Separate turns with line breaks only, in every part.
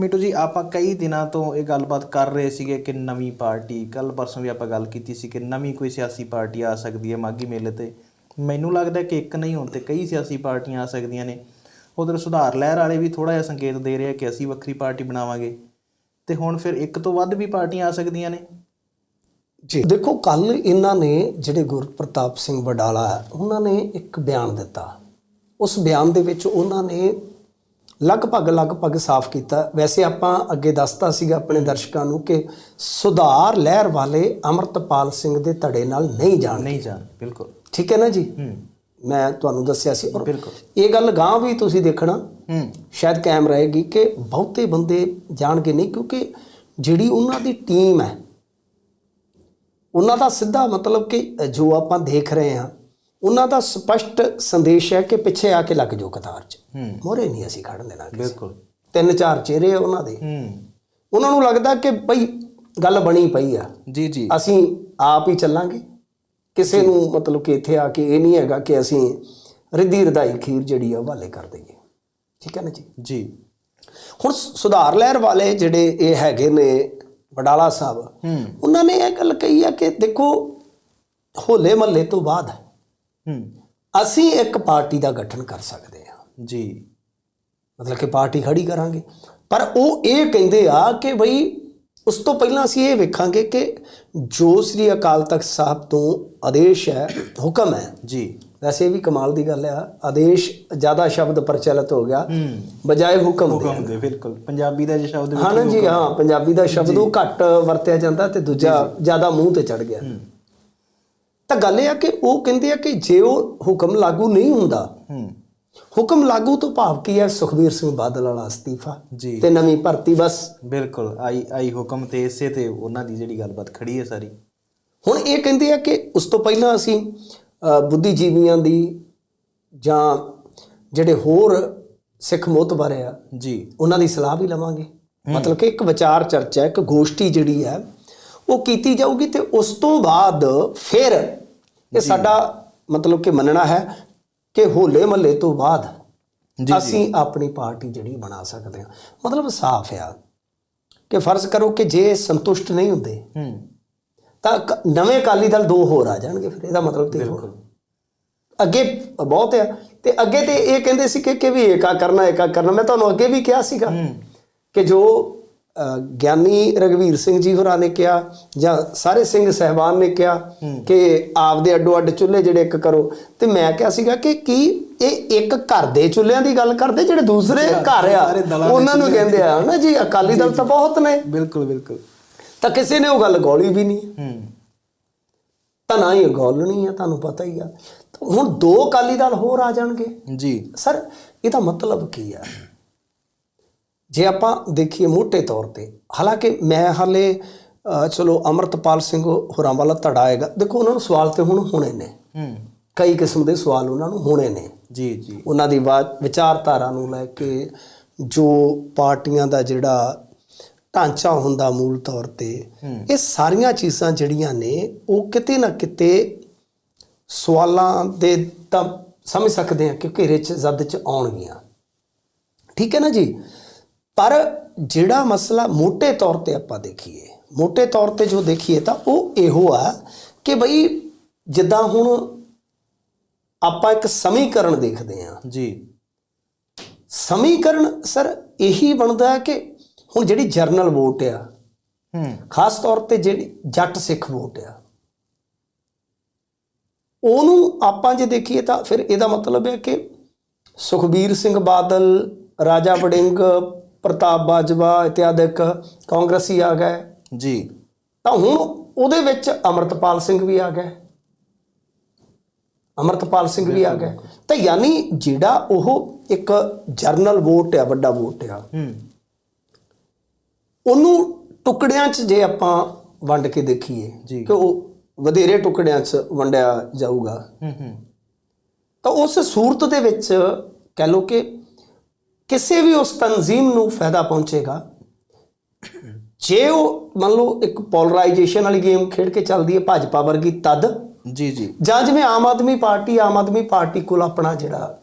ਮਿੱਟੂ ਜੀ, ਆਪਾਂ ਕਈ ਦਿਨਾਂ ਤੋਂ ਇਹ ਗੱਲਬਾਤ ਕਰ ਰਹੇ ਸੀਗੇ ਕਿ ਨਵੀਂ ਪਾਰਟੀ ਕੱਲ ਪਰਸੋਂ ਵੀ ਆਪਾਂ ਗੱਲ ਕੀਤੀ ਸੀ ਕਿ ਨਵੀਂ ਕੋਈ ਸਿਆਸੀ ਪਾਰਟੀ ਆ ਸਕਦੀ ਹੈ ਮਾਗੀ ਮੇਲੇ ਤੇ। ਮੈਨੂੰ ਲੱਗਦਾ ਕਿ ਇੱਕ ਨਹੀਂ ਹੋਣ ਤੇ ਕਈ ਸਿਆਸੀ ਪਾਰਟੀਆਂ ਆ ਸਕਦੀਆਂ ਨੇ। ਉਧਰ ਸੁਧਾਰ ਲਹਿਰ ਵਾਲੇ ਵੀ ਥੋੜਾ ਜਿਹਾ ਸੰਕੇਤ ਦੇ ਰਹੇ ਆ ਕਿ ਅਸੀਂ ਵੱਖਰੀ ਪਾਰਟੀ ਬਣਾਵਾਂਗੇ। ਤੇ ਹੁਣ ਫਿਰ ਇੱਕ ਤੋਂ ਵੱਧ ਵੀ ਪਾਰਟੀਆਂ ਆ ਸਕਦੀਆਂ ਨੇ।
ਜੀ, ਦੇਖੋ ਕੱਲ ਇਹਨਾਂ ਨੇ ਜਿਹੜੇ ਗੁਰਪ੍ਰਤਾਪ ਸਿੰਘ ਵਡਾਲਾ ਉਹਨਾਂ ਨੇ ਇੱਕ ਬਿਆਨ ਦਿੱਤਾ। ਉਸ ਬਿਆਨ ਦੇ ਵਿੱਚ ਉਹਨਾਂ ਨੇ ਲਗਭਗ ਲਗਭਗ ਸਾਫ਼ ਕੀਤਾ। ਵੈਸੇ ਆਪਾਂ ਅੱਗੇ ਦੱਸਤਾ ਸੀਗਾ ਆਪਣੇ ਦਰਸ਼ਕਾਂ ਨੂੰ ਕਿ ਸੁਧਾਰ ਲਹਿਰ ਵਾਲੇ ਅਮਰਤਪਾਲ ਸਿੰਘ ਦੇ ਧੜੇ ਨਾਲ ਨਹੀਂ ਜਾਣ
ਨਹੀਂ ਜਾਣ ਬਿਲਕੁਲ।
ਠੀਕ ਹੈ ਨਾ ਜੀ? ਮੈਂ ਤੁਹਾਨੂੰ ਦੱਸਿਆ ਸੀ। ਔਰ
ਬਿਲਕੁਲ।
ਇਹ ਗੱਲ ਗਾਂ ਵੀ ਤੁਸੀਂ ਦੇਖਣਾ
ਹੂੰ।
ਸ਼ਾਇਦ ਕਾਇਮ ਰਹੇਗੀ ਕਿ ਬਹੁਤੇ ਬੰਦੇ ਜਾਣਗੇ ਨਹੀਂ ਕਿਉਂਕਿ ਜਿਹੜੀ ਉਹਨਾਂ ਦੀ ਟੀਮ ਹੈ ਉਹਨਾਂ ਦਾ ਸਿੱਧਾ ਮਤਲਬ ਕਿ ਜੋ ਆਪਾਂ ਦੇਖ ਰਹੇ ਹਾਂ ਉਹਨਾਂ ਦਾ ਸਪਸ਼ਟ ਸੰਦੇਸ਼ ਹੈ ਕਿ ਪਿੱਛੇ ਆ ਕੇ ਲੱਗ ਜਾਓ ਕਤਾਰ 'ਚ। ਮੋਰੇ ਨਹੀਂ ਅਸੀਂ ਖੜਨ ਦੇਣਾ ਕਿਸੇ।
ਬਿਲਕੁਲ।
ਤਿੰਨ ਚਾਰ ਚਿਹਰੇ ਆ ਉਹਨਾਂ ਦੇ। ਉਹਨਾਂ ਨੂੰ ਲੱਗਦਾ ਕਿ ਭਈ ਗੱਲ ਬਣੀ ਪਈ ਆ।
ਜੀ ਜੀ।
ਅਸੀਂ ਆਪ ਹੀ ਚੱਲਾਂਗੇ। ਕਿਸੇ ਨੂੰ ਮਤਲਬ ਕਿ ਇੱਥੇ ਆ ਕੇ ਇਹ ਨਹੀਂ ਹੈਗਾ ਕਿ ਅਸੀਂ ਰਿੱਧੀ ਰਧਾਈ ਖੀਰ ਜਿਹੜੀ ਆ ਹਵਾਲੇ ਕਰ ਦਈਏ। ਠੀਕ ਹੈ ਨਾ ਜੀ?
ਜੀ।
ਹੁਣ ਸੁਧਾਰ ਲਹਿਰ ਵਾਲੇ ਜਿਹੜੇ ਇਹ ਹੈਗੇ ਨੇ ਵਡਾਲਾ ਸਾਹਿਬ ਉਹਨਾਂ ਨੇ ਇਹ ਗੱਲ ਕਹੀ ਆ ਕਿ ਦੇਖੋ ਹੋਲੇ ਮਹੱਲੇ ਤੋਂ ਬਾਅਦ
ਹੂੰ
ਅਸੀਂ ਇੱਕ ਪਾਰਟੀ ਦਾ ਗਠਨ ਕਰ ਸਕਦੇ ਹਾਂ।
ਜੀ।
ਮਤਲਬ ਕਿ ਪਾਰਟੀ ਖੜੀ ਕਰਾਂਗੇ। ਪਰ ਉਹ ਇਹ ਕਹਿੰਦੇ ਆ ਕਿ ਬਈ ਉਸ ਤੋਂ ਪਹਿਲਾਂ ਅਸੀਂ ਇਹ ਵੇਖਾਂਗੇ ਕਿ ਜੋ ਸ੍ਰੀ ਅਕਾਲ ਤਖਤ ਸਾਹਿਬ ਤੋਂ ਆਦੇਸ਼ ਹੈ ਹੁਕਮ ਹੈ।
ਜੀ।
ਵੈਸੇ ਵੀ ਕਮਾਲ ਦੀ ਗੱਲ ਆ। ਆਦੇਸ਼ ਜ਼ਿਆਦਾ ਸ਼ਬਦ ਪ੍ਰਚਲਿਤ ਹੋ ਗਿਆ।
ਹੂੰ।
ਬਜਾਏ ਹੁਕਮ ਦੇ।
ਹੁਕਮ ਦੇ ਬਿਲਕੁਲ। ਪੰਜਾਬੀ ਦਾ ਜੇ ਸ਼ਬਦ
ਹਾਂ ਜੀ ਹਾਂ। ਪੰਜਾਬੀ ਦਾ ਸ਼ਬਦ ਉਹ ਘੱਟ ਵਰਤਿਆ ਜਾਂਦਾ ਤੇ ਦੂਜਾ ਜ਼ਿਆਦਾ ਮੂੰਹ ਤੇ ਚੜ ਗਿਆ। ਤਾਂ ਗੱਲ ਇਹ ਆ ਕਿ ਉਹ ਕਹਿੰਦੇ ਆ ਕਿ ਜੇ ਉਹ ਹੁਕਮ ਲਾਗੂ ਨਹੀਂ ਹੁੰਦਾ ਹੁਕਮ ਲਾਗੂ ਤੋਂ ਭਾਵ ਕੀ ਹੈ? ਸੁਖਬੀਰ ਸਿੰਘ ਬਾਦਲ ਵਾਲਾ ਅਸਤੀਫਾ
ਜੀ।
ਤੇ ਨਵੀਂ ਭਰਤੀ ਬਸ।
ਬਿਲਕੁਲ ਆਈ ਆਈ ਹੁਕਮ ਤੇ ਇਸੇ ਤੇ ਉਹਨਾਂ ਦੀ ਜਿਹੜੀ ਗੱਲਬਾਤ ਖੜੀ ਹੈ ਸਾਰੀ।
ਹੁਣ ਇਹ ਕਹਿੰਦੇ ਆ ਕਿ ਉਸ ਤੋਂ ਪਹਿਲਾਂ ਅਸੀਂ ਬੁੱਧੀਜੀਵੀਆਂ ਦੀ ਜਾਂ ਜਿਹੜੇ ਹੋਰ ਸਿੱਖ ਮੋਤਬਰ ਆ
ਜੀ।
ਉਹਨਾਂ ਦੀ ਸਲਾਹ ਵੀ ਲਵਾਂਗੇ। ਮਤਲਬ ਕਿ ਇੱਕ ਵਿਚਾਰ ਚਰਚਾ ਇੱਕ ਗੋਸ਼ਟੀ ਜਿਹੜੀ ਹੈ ਉਹ ਕੀਤੀ ਜਾਊਗੀ ਤੇ ਉਸ ਤੋਂ ਬਾਅਦ ਫਿਰ ਇਹ ਸਾਡਾ ਮਤਲਬ ਕਿ ਮੰਨਣਾ ਹੈ ਕਿ ਹੋਲੇ ਮਹੱਲੇ ਤੋਂ ਬਾਅਦ ਅਸੀਂ ਆਪਣੀ ਪਾਰਟੀ ਜਿਹੜੀ ਬਣਾ ਸਕਦੇ ਹਾਂ। ਮਤਲਬ ਸਾਫ਼ ਆ ਕਿ ਫਰਜ਼ ਕਰੋ ਕਿ ਜੇ ਸੰਤੁਸ਼ਟ ਨਹੀਂ ਹੁੰਦੇ
ਹੂੰ।
ਤਾਂ ਨਵੇਂ ਅਕਾਲੀ ਦਲ ਦੋ ਹੋਰ ਆ ਜਾਣਗੇ ਫਿਰ। ਇਹਦਾ ਮਤਲਬ ਤੇ
ਬਿਲਕੁਲ।
ਅੱਗੇ ਬਹੁਤ ਆ। ਤੇ ਅੱਗੇ ਤੇ ਇਹ ਕਹਿੰਦੇ ਸੀ ਕਿ ਕਿ ਵੀ ਏਕਾ ਕਰਨਾ ਏਕਾ ਕਰਨਾ। ਮੈਂ ਤੁਹਾਨੂੰ ਅੱਗੇ ਵੀ ਕਿਹਾ ਸੀਗਾ ਕਿ ਜੋ ਗਿਆਨੀ ਰਗਵੀਰ ਸਿੰਘ ਜੀ ਹੋਰਾਂ ਨੇ ਕਿਹਾ ਜਾਂ ਸਾਰੇ ਸਿੰਘ ਸਹਿਬਾਨ ਨੇ ਕਿਹਾ ਕਿ ਆਪਦੇ ਅੱਡੋ ਅੱਡ ਚੁੱਲ੍ਹੇ ਜਿਹੜੇ ਇੱਕ ਕਰੋ। ਤੇ ਮੈਂ ਕਿਹਾ ਸੀਗਾ ਕਿ ਕੀ ਇਹ ਇੱਕ ਘਰ ਦੇ ਚੁੱਲ੍ਹਿਆਂ ਦੀ ਗੱਲ ਕਰਦੇ ਜਿਹੜੇ ਦੂਸਰੇ ਘਰ ਆ? ਉਹਨਾਂ ਨੂੰ ਕਹਿੰਦੇ ਆ ਨਾ ਜੀ ਅਕਾਲੀ ਦਲ ਤਾਂ ਬਹੁਤ ਨੇ।
ਬਿਲਕੁਲ ਬਿਲਕੁਲ।
ਤਾਂ ਕਿਸੇ ਨੇ ਉਹ ਗੱਲ ਗੋਲੀ ਵੀ ਨਹੀਂ।
ਹੂੰ।
ਤਾਂ ਨਾ ਹੀ ਗੋਲਣੀ ਆ ਤੁਹਾਨੂੰ ਪਤਾ ਹੀ ਆ। ਹੁਣ ਦੋ ਅਕਾਲੀ ਦਲ ਹੋਰ ਆ ਜਾਣਗੇ।
ਜੀ।
ਸਰ ਇਹਦਾ ਮਤਲਬ ਕੀ ਆ? ਜੇ ਆਪਾਂ ਦੇਖੀਏ ਮੋٹے ਤੌਰ ਤੇ ਹਾਲਾਂਕਿ ਮੈਂ ਹਾਲੇ ਚਲੋ ਅਮਰਤਪਾਲ ਸਿੰਘ ਹੋਰਾਂ ਵਾਲਾ ਧੜਾ ਆਏਗਾ ਦੇਖੋ ਉਹਨਾਂ ਨੂੰ ਸਵਾਲ ਤੇ ਹੁਣ ਹੋਣੇ ਨੇ।
ਹੂੰ।
ਕਈ ਕਿਸਮ ਦੇ ਸਵਾਲ ਉਹਨਾਂ ਨੂੰ ਹੋਣੇ ਨੇ।
ਜੀ ਜੀ।
ਉਹਨਾਂ ਦੀ ਵਿਚਾਰਧਾਰਾ ਨੂੰ ਲੈ ਕੇ ਜੋ ਪਾਰਟੀਆਂ ਦਾ ਜਿਹੜਾ ਢਾਂਚਾ ਹੁੰਦਾ ਮੂਲ ਤੌਰ ਤੇ ਇਹ ਸਾਰੀਆਂ ਚੀਜ਼ਾਂ ਜਿਹੜੀਆਂ ਨੇ ਉਹ ਕਿਤੇ ਨਾ ਕਿਤੇ ਸਵਾਲਾਂ ਦੇ ਤਾਂ ਸਮਝ ਸਕਦੇ ਆ ਕਿ ਘੇਰੇ 'ਚ ਜ਼ਦ 'ਚ ਆਉਣਗੀਆਂ। ਠੀਕ ਹੈ ਨਾ ਜੀ? ਪਰ ਜਿਹੜਾ ਮਸਲਾ ਮੋٹے ਤੌਰ ਤੇ ਆਪਾਂ ਦੇਖੀਏ ਮੋٹے ਤੌਰ ਤੇ ਜੋ ਦੇਖੀਏ ਤਾਂ ਉਹ ਇਹੋ ਆ ਕਿ ਬਈ ਜਿੱਦਾਂ ਹੁਣ ਆਪਾਂ ਇੱਕ ਸਮੀਕਰਨ ਦੇਖਦੇ ਆ
ਜੀ।
ਸਮੀਕਰਨ ਸਰ ਇਹੀ ਬਣਦਾ ਕਿ ਹੁਣ ਜਿਹੜੀ ਜਰਨਲ ਵੋਟ ਆ
ਹੂੰ।
ਖਾਸ ਤੌਰ ਤੇ ਜਿਹੜੀ ਜੱਟ ਸਿੱਖ ਵੋਟ ਆ ਉਹਨੂੰ ਆਪਾਂ ਜੇ ਦੇਖੀਏ ਤਾਂ ਫਿਰ ਇਹਦਾ ਮਤਲਬ ਹੈ ਕਿ ਸੁਖਬੀਰ ਸਿੰਘ ਬਾਦਲ ਰਾਜਾ ਵੜਿੰਗ ਪ੍ਰਤਾਪ ਬਾਜਵਾ ਇਤਿਆਦਿਕ ਕਾਂਗਰਸੀ ਆ ਗਏ।
ਜੀ।
ਤਾਂ ਹੁਣ ਉਹਦੇ ਵਿੱਚ ਅਮਰਤਪਾਲ ਸਿੰਘ ਵੀ ਆ ਗਏ। ਅਮਰਤਪਾਲ ਸਿੰਘ ਵੀ ਆ ਗਏ। ਤਾਂ ਯਾਨੀ ਜਿਹੜਾ ਉਹ ਇੱਕ ਜਰਨਲ ਵੋਟ ਆ ਵੱਡਾ ਵੋਟ ਆ
ਹੂੰ।
ਉਹਨੂੰ ਟੁਕੜਿਆਂ 'ਚ ਜੇ ਆਪਾਂ ਵੰਡ ਕੇ ਦੇਖੀਏ। ਕਿ ਉਹ ਵਧੇਰੇ ਟੁਕੜਿਆਂ 'ਚ ਵੰਡਿਆ ਜਾਊਗਾ।
ਹੂੰ ਹੂੰ।
ਤਾਂ ਉਸ ਸੂਰਤ ਦੇ ਵਿੱਚ ਕਹਿ ਲਓ ਕਿ ਕਿਸੇ ਵੀ ਉਸ ਤਨਜ਼ੀਮ ਨੂੰ ਫਾਇਦਾ ਪਹੁੰਚੇਗਾ। ਜੇ ਉਹ ਮੰਨ ਲਓ ਇੱਕ ਪੋਲਰਾਈਜੇਸ਼ਨ ਵਾਲੀ ਗੇਮ ਖੇਡ ਕੇ ਚੱਲਦੀ ਹੈ ਭਾਜਪਾ ਵਰਗੀ ਤਦ
ਜੀ ਜੀ।
ਜਾਂ ਜਿਵੇਂ ਆਮ ਆਦਮੀ ਪਾਰਟੀ ਆਮ ਆਦਮੀ ਪਾਰਟੀ ਕੋਲ ਆਪਣਾ ਜਿਹੜਾ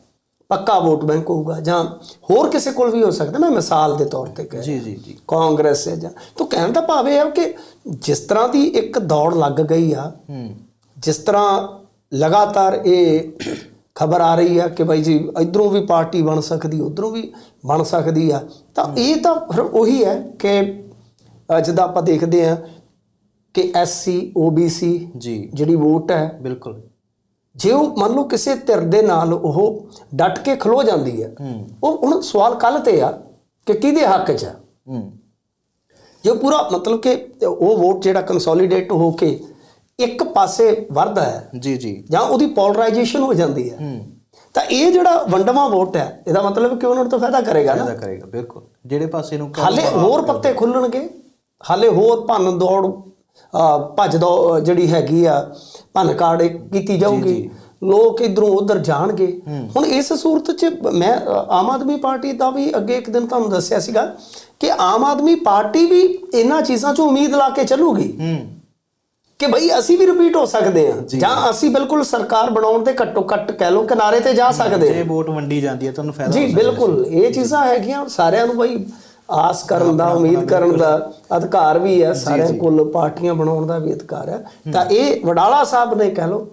ਪੱਕਾ ਵੋਟ ਬੈਂਕ ਹੋਊਗਾ ਜਾਂ ਹੋਰ ਕਿਸੇ ਕੋਲ ਵੀ ਹੋ ਸਕਦਾ ਮੈਂ ਮਿਸਾਲ ਦੇ ਤੌਰ ਤੇ ਕਹਿ
ਜੀ ਜੀ ਜੀ।
ਕਾਂਗਰਸ ਹੈ ਜਾਂ ਤਾਂ ਕਹਿਣ ਦਾ ਭਾਵ ਇਹ ਹੈ ਕਿ ਜਿਸ ਤਰ੍ਹਾਂ ਦੀ ਇੱਕ ਦੌੜ ਲੱਗ ਗਈ ਆ
ਹੂੰ।
ਜਿਸ ਤਰ੍ਹਾਂ ਲਗਾਤਾਰ ਇਹ ਖਬਰ ਆ ਰਹੀ ਆ ਕਿ ਭਾਈ ਜੀ ਇਧਰੋਂ ਵੀ ਪਾਰਟੀ ਬਣ ਸਕਦੀ ਉਧਰੋਂ ਵੀ ਬਣ ਸਕਦੀ ਆ। ਤਾਂ ਇਹ ਤਾਂ ਫਿਰ ਉਹੀ ਹੈ ਕਿ ਜਿੱਦਾਂ ਆਪਾਂ ਦੇਖਦੇ ਆ ਕਿ ਐਸਸੀ ਓਬੀਸੀ
ਜੀ।
ਜਿਹੜੀ ਵੋਟ ਹੈ
ਬਿਲਕੁਲ।
ਜੇ ਉਹ ਮੰਨ ਲਓ ਕਿਸੇ ਧਿਰ ਦੇ ਨਾਲ ਉਹ ਡਟ ਕੇ ਖਲੋ ਜਾਂਦੀ ਹੈ ਉਹ ਹੁਣ ਸਵਾਲ ਕੱਲ ਤੇ ਆ ਕਿ ਕਿਹਦੇ ਹੱਕ 'ਚ ਆ?
ਹੂੰ।
ਜੇ ਪੂਰਾ ਮਤਲਬ ਕਿ ਉਹ ਵੋਟ ਜਿਹੜਾ ਕੰਸੋਲੀਡੇਟ ਹੋ ਕੇ ਇੱਕ ਪਾਸੇ ਵੱਧਦਾ ਹੈ
ਜੀ ਜੀ।
ਜਾਂ ਉਹਦੀ ਪੋਲਰਾਈਜੇਸ਼ਨ ਹੋ ਜਾਂਦੀ ਹੈ।
ਹੂੰ।
ਤਾਂ ਇਹ ਜਿਹੜਾ ਵੰਡਵਾ ਵੋਟ ਹੈ ਇਹਦਾ ਮਤਲਬ ਕਿ ਉਹਨਾਂ ਨੂੰ ਤਾਂ ਫਾਇਦਾ ਕਰੇਗਾ ਨਾ।
ਫਾਇਦਾ ਕਰੇਗਾ ਬਿਲਕੁਲ। ਜਿਹੜੇ ਪਾਸੇ ਨੂੰ
ਹਾਲੇ ਹੋਰ ਪੱਤੇ ਖੁੱਲਣਗੇ ਹਾਲੇ ਹੋਰ ਭੰਨ ਦੌੜ ਭੱਜ ਦੌ ਜਿਹੜੀ ਹੈਗੀ ਆ ਭੰਨ ਕਾੜ ਕੀਤੀ ਜਾਊਗੀ। ਲੋਕ ਇਧਰੋਂ ਉਧਰ ਜਾਣਗੇ। ਹੁਣ ਇਸ ਸੂਰਤ 'ਚ ਮੈਂ ਆਮ ਆਦਮੀ ਪਾਰਟੀ ਦਾ ਵੀ ਅੱਗੇ ਇੱਕ ਦਿਨ ਤੁਹਾਨੂੰ ਦੱਸਿਆ ਸੀਗਾ ਕਿ ਆਮ ਆਦਮੀ ਪਾਰਟੀ ਵੀ ਇਹਨਾਂ ਚੀਜ਼ਾਂ 'ਚੋਂ ਉਮੀਦ ਲਾ ਕੇ ਚੱਲੂਗੀ।
ਹੂੰ।
ਕਿ ਭਈ ਅਸੀਂ ਵੀ ਰਿਪੀਟ ਹੋ ਸਕਦੇ ਹਾਂ। ਜਾਂ। ਅਸੀਂ ਬਿਲਕੁਲ ਸਰਕਾਰ ਬਣਾਉਣ ਦੇ ਘੱਟੋ ਘੱਟ ਕਹਿ ਲਓ ਕਿਨਾਰੇ ਤੇ ਜਾ ਸਕਦੇ ਹਾਂ।
ਜੇ ਵੋਟ ਵੰਡੀ ਜਾਂਦੀ ਹੈ ਤੁਹਾਨੂੰ ਫਾਇਦਾ
ਜੀ ਬਿਲਕੁਲ। ਇਹ ਚੀਜ਼ਾਂ ਹੈਗੀਆਂ ਸਾਰਿਆਂ ਨੂੰ ਬਈ ਆਸ ਕਰਨ ਦਾ ਉਮੀਦ ਕਰਨ ਦਾ ਅਧਿਕਾਰ ਵੀ ਹੈ। ਸਾਰਿਆਂ ਕੋਲ ਪਾਰਟੀਆਂ ਬਣਾਉਣ ਦਾ ਵੀ ਅਧਿਕਾਰ ਹੈ। ਤਾਂ ਇਹ ਵਡਾਲਾ ਸਾਹਿਬ ਨੇ ਕਹਿ ਲਓ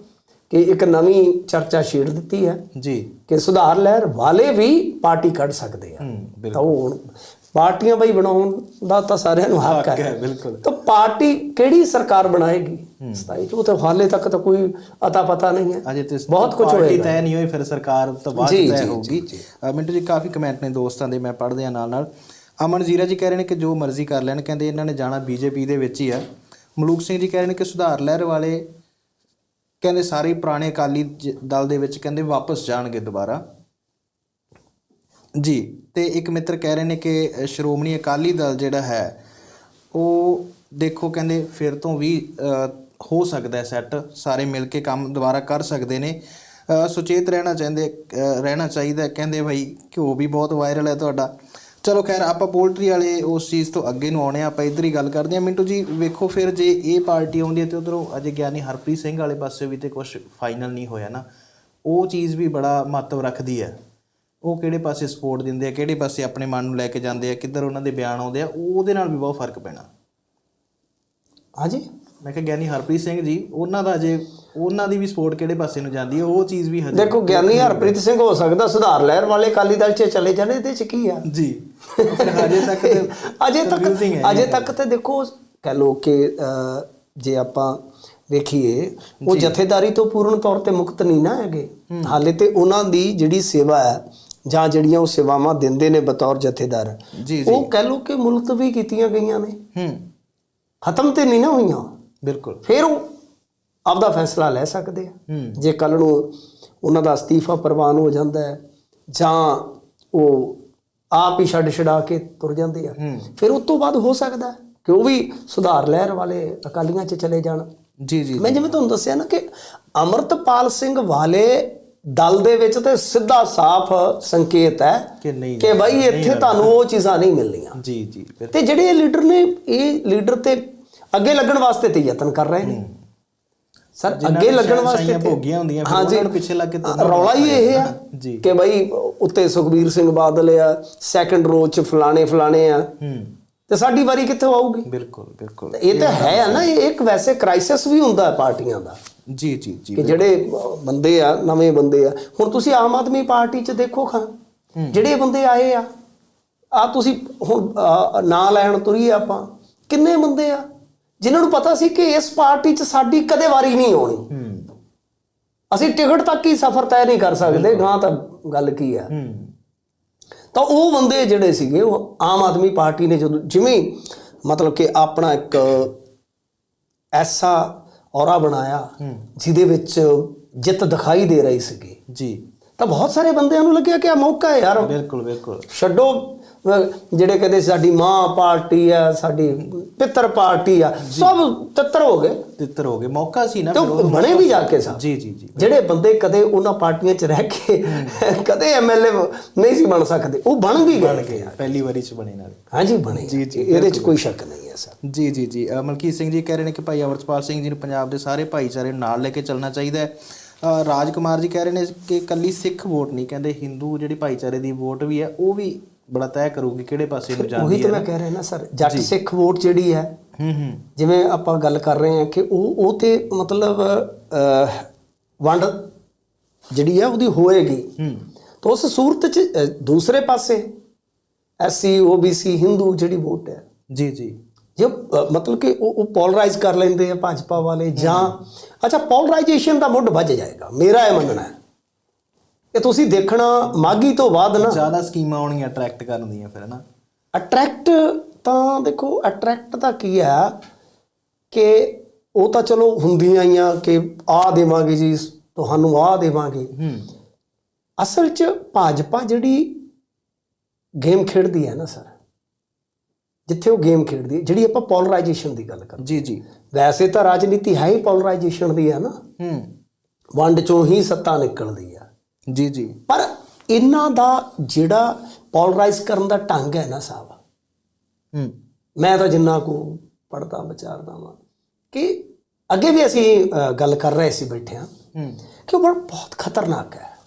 ਕਿ ਇੱਕ ਨਵੀਂ ਚਰਚਾ ਛੇੜ ਦਿੱਤੀ ਹੈ
ਜੀ।
ਕਿ ਸੁਧਾਰ ਲਹਿਰ ਵਾਲੇ ਵੀ ਪਾਰਟੀ ਕੱਢ ਸਕਦੇ ਆ। ਤਾਂ ਉਹ ਹੁਣ ਪਾਰਟੀਆਂ ਬਈ ਬਣਾਉਣ ਦਾ ਤਾਂ ਸਾਰਿਆਂ ਨੂੰ ਹੱਕ ਹੈ।
ਬਿਲਕੁਲ।
ਤਾਂ ਪਾਰਟੀ ਕਿਹੜੀ ਸਰਕਾਰ ਬਣਾਏਗੀ? 27 ਚ ਉਹ ਤਾਂ ਹਾਲੇ ਤੱਕ ਤਾਂ ਕੋਈ ਅਤਾ ਪਤਾ ਨਹੀਂ ਹੈ।
ਅਜੇ ਤੇ
ਬਹੁਤ ਕੁਝ
ਪਾਰਟੀ
ਹੋਏਗਾ।
ਤੈਅ ਨਹੀਂ ਹੋਈ ਫਿਰ ਸਰਕਾਰ ਤੋਂ ਬਾਅਦ ਤੈਅ ਹੋਊਗੀ। ਮਿੰਟੂ ਜੀ ਕਾਫੀ ਕਮੈਂਟ ਨੇ ਦੋਸਤਾਂ ਦੇ ਮੈਂ ਪੜ੍ਹਦੇ ਆ ਨਾਲ ਨਾਲ। ਅਮਨ ਜ਼ੀਰਾ ਜੀ ਕਹਿ ਰਹੇ ਨੇ ਕਿ ਜੋ ਮਰਜ਼ੀ ਕਰ ਲੈਣ ਕਹਿੰਦੇ ਇਹਨਾਂ ਨੇ ਜਾਣਾ ਬੀਜੇਪੀ ਦੇ ਵਿੱਚ ਹੀ ਆ। ਮਲੂਕ ਸਿੰਘ ਜੀ ਕਹਿ ਰਹੇ ਨੇ ਕਿ ਸੁਧਾਰ ਲਹਿਰ ਵਾਲੇ ਕਹਿੰਦੇ ਸਾਰੇ ਪੁਰਾਣੇ ਅਕਾਲੀ ਦਲ ਦੇ ਵਿੱਚ ਕਹਿੰਦੇ ਵਾਪਸ ਜਾਣਗੇ ਦੁਬਾਰਾ। ਜੀ ਅਤੇ ਇੱਕ ਮਿੱਤਰ ਕਹਿ ਰਹੇ ਨੇ ਕਿ ਸ਼੍ਰੋਮਣੀ ਅਕਾਲੀ ਦਲ ਜਿਹੜਾ ਹੈ, ਉਹ ਦੇਖੋ ਕਹਿੰਦੇ ਫਿਰ ਤੋਂ ਵੀ ਹੋ ਸਕਦਾ ਸੈੱਟ ਸਾਰੇ ਮਿਲ ਕੇ ਕੰਮ ਦੁਬਾਰਾ ਕਰ ਸਕਦੇ ਨੇ। ਸੁਚੇਤ ਰਹਿਣਾ ਚਾਹੁੰਦੇ ਰਹਿਣਾ ਚਾਹੀਦਾ ਕਹਿੰਦੇ ਭਾਈ ਘਿਓ ਵੀ ਬਹੁਤ ਵਾਇਰਲ ਹੈ ਤੁਹਾਡਾ। ਚਲੋ ਖੈਰ, ਆਪਾਂ ਪੋਲਟਰੀ ਵਾਲੇ ਉਸ ਚੀਜ਼ ਤੋਂ ਅੱਗੇ ਨੂੰ ਆਉਣੇ ਆ ਆਪਾਂ ਇੱਧਰ ਹੀ ਗੱਲ ਕਰਦੇ ਹਾਂ। ਮਿੰਟੂ ਜੀ, ਵੇਖੋ ਫਿਰ ਜੇ ਇਹ ਪਾਰਟੀ ਆਉਂਦੀ ਹੈ ਤੇ ਉਧਰੋਂ ਅਜੇ ਗਿਆਨੀ ਹਰਪ੍ਰੀਤ ਸਿੰਘ ਵਾਲੇ ਪਾਸੇ ਵੀ ਤੇ ਕੁਝ ਫਾਈਨਲ ਨਹੀਂ ਹੋਇਆ ਨਾ। ਉਹ ਚੀਜ਼ ਵੀ ਬੜਾ ਮਹੱਤਵ ਰੱਖਦੀ ਹੈ। ਉਹ ਕਿਹੜੇ ਪਾਸੇ ਸਪੋਰਟ ਦਿੰਦੇ ਆ ਕਿਹੜੇ ਪਾਸੇ ਆਪਣੇ ਮਨ ਨੂੰ ਲੈ ਕੇ ਜਾਂਦੇ ਆ ਕਿੱਧਰ ਉਹਨਾਂ ਦੇ ਬਿਆਨ ਆਉਂਦੇ ਆ ਉਹ- ਉਹਦੇ ਨਾਲ ਵੀ ਬਹੁਤ ਫ਼ਰਕ ਪੈਣਾ।
ਹਾਂਜੀ?
ਮੈਂ ਕਿਹਾ ਗਿਆਨੀ ਹਰਪ੍ਰੀਤ ਸਿੰਘ ਜੀ ਉਹਨਾਂ ਦਾ ਜੇ ਉਹਨਾਂ ਦੀ ਵੀ ਸਪੋਰਟ ਕਿਹੜੇ ਪਾਸੇ ਨੂੰ ਜਾਂਦੀ ਹੈ ਉਹ ਚੀਜ਼ ਵੀ ਹਜੇ
ਦੇਖੋ ਗਿਆਨੀ ਹਰਪ੍ਰੀਤ ਸਿੰਘ ਹੋ ਸਕਦਾ ਸੁਧਾਰ ਲਹਿਰ ਵਾਲੇ ਅਕਾਲੀ ਦਲ 'ਚ ਚਲੇ ਜਾਣੇ ਇਹਦੇ 'ਚ ਕੀ ਆ?
ਜੀ। ਹਜੇ ਤੱਕ
ਅਜੇ ਤੱਕ ਅਜੇ ਤੱਕ ਤੇ ਦੇਖੋ ਕਹ ਲੋ ਕਿ ਜੇ ਆਪਾਂ ਵੇਖੀਏ ਉਹ ਜਥੇਦਾਰੀ ਤੋਂ ਪੂਰਨ ਤੌਰ ਤੇ ਮੁਕਤ ਨਹੀਂ ਨਾ ਹੈਗੇ। ਹਾਲੇ ਤੇ ਉਹਨਾਂ ਦੀ ਜਿਹੜੀ ਸੇਵਾ ਹੈ ਜਾਂ ਜਿਹੜੀਆਂ ਉਹ ਸੇਵਾਵਾਂ ਦਿੰਦੇ ਨੇ ਬਤੌਰ ਜਥੇਦਾਰ
ਜੀ
ਉਹ ਕਹਿ ਲੋ ਕਿ ਮੁਲਤਵੀ ਕੀਤੀਆਂ ਗਈਆਂ ਨੇ।
ਹੂੰ।
ਖਤਮ ਤੇ ਨਹੀਂ ਨਾ ਹੋਈਆਂ।
ਬਿਲਕੁਲ।
ਫਿਰ ਉਹ ਆਪਦਾ ਫੈਸਲਾ ਲੈ ਸਕਦੇ ਆ।
ਹੂੰ।
ਜੇ ਕੱਲ ਨੂੰ ਉਹਨਾਂ ਦਾ ਅਸਤੀਫਾ ਪ੍ਰਵਾਨ ਹੋ ਜਾਂਦਾ ਹੈ ਜਾਂ ਉਹ ਆਪ ਹੀ ਛੱਡ ਛਡਾ ਕੇ ਤੁਰ ਜਾਂਦੇ ਆ
ਹੂੰ।
ਫਿਰ ਉਸ ਤੋਂ ਬਾਅਦ ਹੋ ਸਕਦਾ ਹੈ ਕਿ ਉਹ ਵੀ ਸੁਧਾਰ ਲਹਿਰ ਵਾਲੇ ਅਕਾਲੀਆਂ 'ਚ ਚਲੇ ਜਾਣ।
ਜੀ ਜੀ
ਮੈਂ ਜਿਵੇਂ ਤੁਹਾਨੂੰ ਦੱਸਿਆ ਨਾ ਕਿ ਅਮਰਤਪਾਲ ਸਿੰਘ ਵਾਲੇ ਦਲ ਦੇ ਵਿੱਚ ਤੇ ਸਿੱਧਾ ਸਾਫ਼ ਸੰਕੇਤ ਹੈ
ਕਿ ਨਹੀਂ
ਕਿ ਭਾਈ ਇੱਥੇ ਤੁਹਾਨੂੰ ਉਹ ਚੀਜ਼ਾਂ ਨਹੀਂ ਮਿਲਣੀਆਂ।
ਜੀ ਜੀ
ਤੇ ਜਿਹੜੇ ਇਹ ਲੀਡਰ ਨੇ ਇਹ ਲੀਡਰ ਤੇ ਅੱਗੇ ਲੱਗਣ ਵਾਸਤੇ ਤੇ ਯਤਨ ਕਰ ਰਹੇ ਨੇ। ਸਰ ਅੱਗੇ ਲੱਗਣ ਵਾਸਤੇ
ਭੋਗੀਆਂ ਹੁੰਦੀਆਂ, ਫਿਰ। ਉਹਨਾਂ ਨੂੰ ਪਿੱਛੇ ਲੱਗ ਕੇ
ਰੌਲਾ ਹੀ ਇਹ ਆ। ਕਿ ਭਾਈ ਉੱਤੇ ਸੁਖਬੀਰ ਸਿੰਘ ਬਾਦਲ ਆ ਸੈਕੰਡ ਰੋ ਚ ਫਲਾਣੇ ਫਲਾਣੇ ਆ। ਤੇ ਸਾਡੀ ਵਾਰੀ ਕਿੱਥੋਂ ਆਊਗੀ?
ਬਿਲਕੁਲ ਬਿਲਕੁਲ।
ਇਹ ਤਾਂ ਹੈ ਨਾ ਇਹ ਇੱਕ ਵੈਸੇ ਕ੍ਰਾਈਸਿਸ ਵੀ ਹੁੰਦਾ ਹੈ ਪਾਰਟੀਆਂ ਦਾ।
ਜੀ ਜੀ ਜੀ
ਕਿ ਜਿਹੜੇ ਬੰਦੇ ਆ ਨਵੇਂ ਬੰਦੇ ਆ ਹੁਣ ਤੁਸੀਂ ਆਮ ਆਦਮੀ ਪਾਰਟੀ ਚ ਦੇਖੋ ਖਾਂ ਜਿਹੜੇ ਬੰਦੇ ਆਏ ਆ ਆ ਤੁਸੀਂ ਹੁਣ ਨਾਂ ਲੈਣ ਤੁਰੀਏ ਆਪਾਂ ਕਿੰਨੇ ਬੰਦੇ ਆ ਜਿਨ੍ਹਾਂ ਨੂੰ ਪਤਾ ਸੀ ਕਿ ਇਸ ਪਾਰਟੀ ਚ ਸਾਡੀ ਕਦੇ ਵਾਰੀ ਨਹੀਂ ਆਉਣੀ। ਅਸੀਂ ਟਿਕਟ ਤੱਕ ਹੀ ਸਫ਼ਰ ਤੈਅ ਨਹੀਂ ਕਰ ਸਕਦੇ ਗਾਂ ਤਾਂ ਗੱਲ ਕੀ ਆ। ਤਾਂ ਉਹ ਬੰਦੇ ਜਿਹੜੇ ਸੀਗੇ ਉਹ ਆਮ ਆਦਮੀ ਪਾਰਟੀ ਨੇ ਜਦੋਂ ਜਿਵੇਂ ਮਤਲਬ ਕਿ ਆਪਣਾ ਇੱਕ ਐਸਾ ਔਰਾ ਬਣਾਇਆ ਜਿਹਦੇ ਵਿੱਚ ਜਿੱਤ ਦਿਖਾਈ ਦੇ ਰਹੀ ਸੀਗੀ।
ਜੀ।
ਤਾਂ ਬਹੁਤ ਸਾਰੇ ਬੰਦਿਆਂ ਨੂੰ ਲੱਗਿਆ ਕਿ ਆ ਮੌਕਾ ਹੈ ਯਾਰ।
ਬਿਲਕੁਲ ਬਿਲਕੁਲ।
ਛੱਡੋ ਜਿਹੜੇ ਕਹਿੰਦੇ ਸਾਡੀ ਮਾਂ ਪਾਰਟੀ ਆ ਸਾਡੀ ਪਿੱਤਰ ਪਾਰਟੀ ਆ ਸਭ ਤਿੱਤਰ ਹੋ ਗਏ।
ਤਿੱਤਰ ਹੋ ਗਏ ਮੌਕਾ ਸੀ ਨਾ ਫਿਰ
ਬਣੇ ਵੀ ਜਾ ਕੇ ਸਭ
ਜੀ ਜੀ ਜੀ।
ਜਿਹੜੇ ਬੰਦੇ ਕਦੇ ਉਹਨਾਂ ਪਾਰਟੀਆਂ 'ਚ ਰਹਿ ਕੇ ਕਦੇ ਐਮਐਲਏ ਨਹੀਂ ਸੀ ਬਣ ਸਕਦੇ ਉਹ ਬਣ ਵੀ ਗਏ।
ਪਹਿਲੀ ਵਾਰੀ ਚ ਬਣੇ ਨਾਲ।
ਹਾਂਜੀ ਬਣੇ।
ਜੀ, ਜੀ,
ਇਹਦੇ 'ਚ ਕੋਈ ਸ਼ੱਕ ਨਹੀਂ। ਹੈ ਸਰ।
ਜੀ ਜੀ ਜੀ। ਅ, ਮਲਕੀਤ ਸਿੰਘ ਜੀ ਕਹਿ ਰਹੇ ਨੇ ਕਿ ਭਾਈ ਅਮਰਤਪਾਲ ਸਿੰਘ ਜੀ ਨੂੰ ਪੰਜਾਬ ਦੇ ਸਾਰੇ ਭਾਈਚਾਰੇ ਨਾਲ ਲੈ ਕੇ ਚੱਲਣਾ ਚਾਹੀਦਾ ਹੈ। ਅ, ਰਾਜਕੁਮਾਰ ਜੀ ਕਹਿ ਰਹੇ ਨੇ ਕਿ ਕੱਲੀ ਸਿੱਖ ਵੋਟ ਨਹੀਂ ਕਹਿੰਦੇ ਹਿੰਦੂ ਜਿਹੜੀ ਭਾਈਚਾਰੇ ਦੀ ਵੋਟ ਵੀ ਹੈ ਉਹ ਵੀ ਬੜਾ ਤੈਅ ਕਰੂਗੀ ਕਿਹੜੇ ਪਾਸੇ ਨੂੰ
ਉਹੀ
ਜਾਂਦੀ
ਤਾਂ
ਹੈ
ਮੈਂ ਕਹਿ ਰਿਹਾ ਨਾ ਸਰ ਜੱਟ ਸਿੱਖ ਵੋਟ ਜਿਹੜੀ ਹੈ
ਹੂੰ ਹੂੰ।
ਜਿਵੇਂ ਆਪਾਂ ਗੱਲ ਕਰ ਰਹੇ ਹਾਂ ਕਿ ਉਹ ਉਹ ਤੇ ਮਤਲਬ ਅਹ, ਵੰਡ ਜਿਹੜੀ ਹੈ ਉਹਦੀ ਹੋਏਗੀ।
ਹੂੰ।
ਤਾਂ ਉਸ ਸੂਰਤ 'ਚ ਅਹ, ਦੂਸਰੇ ਪਾਸੇ ਐਸਸੀ ਓਬੀਸੀ ਹਿੰਦੂ ਜਿਹੜੀ ਵੋਟ ਹੈ।
ਜੀ ਜੀ।
ਜੇ ਮਤਲਬ ਕਿ ਉਹ ਉਹ ਪੋਲਰਾਈਜ਼ ਕਰ ਲੈਂਦੇ ਆ ਭਾਜਪਾ ਵਾਲੇ ਜਾਂ ਅੱਛਾ ਪੋਲਰਾਈਜੇਸ਼ਨ ਦਾ ਮੁੱਢ ਵੱਜ ਜਾਏਗਾ ਮੇਰਾ ਇਹ ਮੰਨਣਾ ਹੈ। ਇਹ ਤੁਸੀਂ ਦੇਖਣਾ ਮਾਗੀ ਤੋਂ ਬਾਅਦ ਨਾ
ਜ਼ਿਆਦਾ ਸਕੀਮਾਂ ਆਉਣਗੀਆਂ ਅਟਰੈਕਟ ਕਰਨ ਦੀਆਂ ਫਿਰ ਨਾ
ਅਟਰੈਕਟ ਤਾਂ ਦੇਖੋ ਅਟਰੈਕਟ ਤਾਂ ਕੀ ਹੈ ਕਿ ਉਹ ਤਾਂ ਚਲੋ ਹੁੰਦੀਆਂ ਹੀ ਆ ਕਿ ਆ ਦੇਵਾਂਗੇ ਜੀ ਤੁਹਾਨੂੰ ਆ ਦੇਵਾਂਗੇ।
ਹੂੰ।
ਅਸਲ 'ਚ ਭਾਜਪਾ ਜਿਹੜੀ ਗੇਮ ਖੇਡਦੀ ਹੈ ਨਾ ਸਰ ਜਿੱਥੇ ਉਹ ਗੇਮ ਖੇਡਦੀ ਹੈ ਜਿਹੜੀ ਆਪਾਂ ਪੋਲਰਾਈਜੇਸ਼ਨ ਦੀ ਗੱਲ ਕਰਦੇ
ਜੀ ਜੀ।
ਵੈਸੇ ਤਾਂ ਰਾਜਨੀਤੀ ਹੈ ਹੀ ਪੋਲਰਾਈਜੇਸ਼ਨ ਦੀ ਹੈ ਨਾ।
ਹੂੰ।
ਵੰਡ ਚੋਂ ਹੀ ਸੱਤਾ ਨਿਕਲਦੀ ਆ।
ਜੀ ਜੀ।
ਪਰ ਇਹਨਾਂ ਦਾ ਜਿਹੜਾ ਪੋਲਰਾਈਜ਼ ਕਰਨ ਦਾ ਢੰਗ ਹੈ ਨਾ ਸਾਹਿਬ
ਹੂੰ।
ਮੈਂ ਤਾਂ ਜਿੰਨਾ ਕੋ ਪੜਦਾ ਵਿਚਾਰਦਾ ਵਾਂ ਕਿ ਅੱਗੇ ਵੀ ਅਸੀਂ ਗੱਲ ਕਰ ਰਹੇ ਸੀ ਬੈਠਿਆਂ
ਹੂੰ
ਕਿ ਉਹ ਬਹੁਤ ਖਤਰਨਾਕ ਹੈ।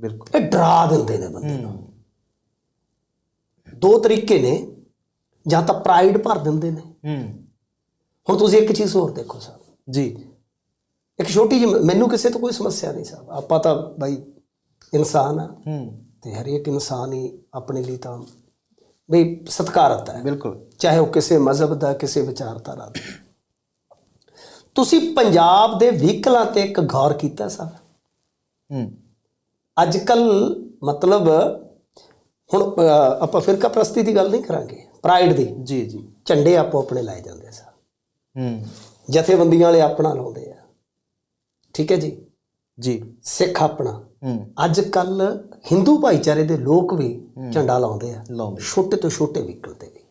ਬਿਲਕੁਲ।
ਇਹ ਡਰਾ ਦਿੰਦੇ ਨੇ ਬੰਦੇ ਨੂੰ। ਦੋ ਤਰੀਕੇ ਨੇ। ਜਾਂ ਤਾਂ ਪ੍ਰਾਈਡ ਭਰ ਦਿੰਦੇ ਨੇ।
ਹੂੰ।
ਹੁਣ ਤੁਸੀਂ ਇੱਕ ਚੀਜ਼ ਹੋਰ ਦੇਖੋ ਸਾਹਿਬ
ਜੀ।
ਇੱਕ ਛੋਟੀ ਜਿਹੀ ਮੈਨੂੰ ਕਿਸੇ ਤੋਂ ਕੋਈ ਸਮੱਸਿਆ ਨਹੀਂ ਸਾਹਿਬ ਆਪਾਂ ਤਾਂ ਬਾਈ ਇਨਸਾਨ ਆ।
ਹੂੰ।
ਤੇ ਹਰੇਕ ਇਨਸਾਨ ਹੀ ਆਪਣੇ ਲਈ ਤਾਂ ਬਈ ਸਤਿਕਾਰਤ ਹੈ।
ਬਿਲਕੁਲ।
ਚਾਹੇ ਉਹ ਕਿਸੇ ਮਜ਼ਹਬ ਦਾ ਕਿਸੇ ਵਿਚਾਰਧਾਰਾ ਦਾ। ਤੁਸੀਂ ਪੰਜਾਬ ਦੇ ਵਹੀਕਲਾਂ ਤੇ ਇੱਕ ਗੌਰ ਕੀਤਾ ਸਰ।
ਹੂੰ।
ਅੱਜ ਕੱਲ ਮਤਲਬ ਹੁਣ ਆਪਾਂ ਫਿਰਕਾ ਪ੍ਰਸਤੀ ਦੀ ਗੱਲ ਨਹੀਂ ਕਰਾਂਗੇ। ਪ੍ਰਾਈਡ ਦੀ।
ਜੀ ਜੀ।
ਝੰਡੇ ਆਪੋ ਆਪਣੇ ਲਾਏ ਜਾਂਦੇ ਸਰ
ਹੂੰ।
ਜਥੇਬੰਦੀਆਂ ਵਾਲੇ ਆਪਣਾ ਲਾਉਂਦੇ ਆ। ਠੀਕ ਹੈ ਜੀ?
ਜੀ।
ਸਿੱਖ ਆਪਣਾ। ਅੱਜ ਕੱਲ ਹਿੰਦੂ ਭਾਈਚਾਰੇ ਦੇ ਲੋਕ ਵੀ ਝੰਡਾ ਲਾਉਂਦੇ ਆ। ਛੋਟੇ ਤੋਂ ਛੋਟੇ ਵਹੀਕਲ ਤੇ ਵੀ।